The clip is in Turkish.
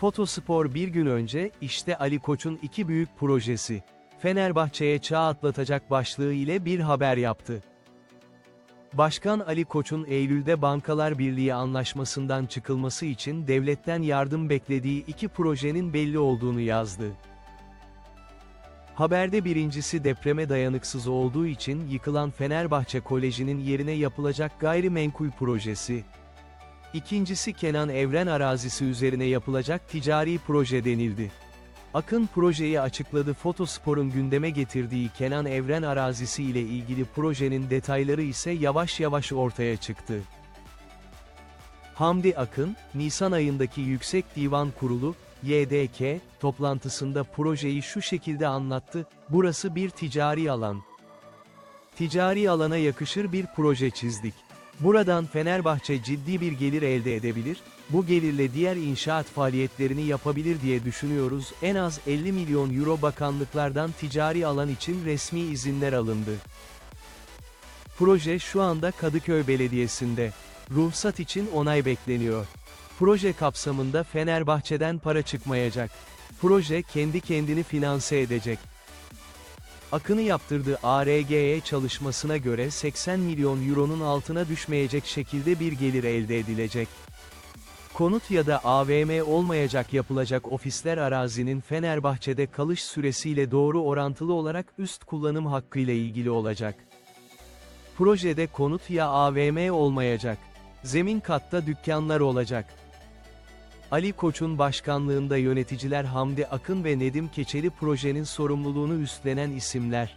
Fotospor bir gün önce, işte Ali Koç'un iki büyük projesi. Fenerbahçe'ye çağ atlatacak başlığı ile bir haber yaptı. Başkan Ali Koç'un Eylül'de Bankalar Birliği anlaşmasından çıkılması için devletten yardım beklediği iki projenin belli olduğunu yazdı. Haberde birincisi depreme dayanıksız olduğu için yıkılan Fenerbahçe Koleji'nin yerine yapılacak gayrimenkul projesi. İkincisi Kenan Evren arazisi üzerine yapılacak ticari proje denildi. Akın projeyi açıkladı Fotospor'un gündeme getirdiği Kenan Evren arazisi ile ilgili projenin detayları ise yavaş yavaş ortaya çıktı. Hamdi Akın, Nisan ayındaki Yüksek Divan Kurulu, YDK, toplantısında projeyi şu şekilde anlattı, burası bir ticari alan. Ticari alana yakışır bir proje çizdik. Buradan Fenerbahçe ciddi bir gelir elde edebilir, bu gelirle diğer inşaat faaliyetlerini yapabilir diye düşünüyoruz. En az 50 milyon euro bakanlıklardan ticari alan için resmi izinler alındı. Proje şu anda Kadıköy Belediyesi'nde. Ruhsat için onay bekleniyor. Proje kapsamında Fenerbahçe'den para çıkmayacak. Proje kendi kendini finanse edecek. Akın'ı yaptırdığı ARGE çalışmasına göre 80 milyon euronun altına düşmeyecek şekilde bir gelir elde edilecek. Konut ya da AVM olmayacak yapılacak ofisler arazinin Fenerbahçe'de kalış süresiyle doğru orantılı olarak üst kullanım hakkıyla ilgili olacak. Projede konut ya AVM olmayacak. Zemin katta dükkanlar olacak. Ali Koç'un başkanlığında yöneticiler Hamdi Akın ve Nedim Keçeli projenin sorumluluğunu üstlenen isimler.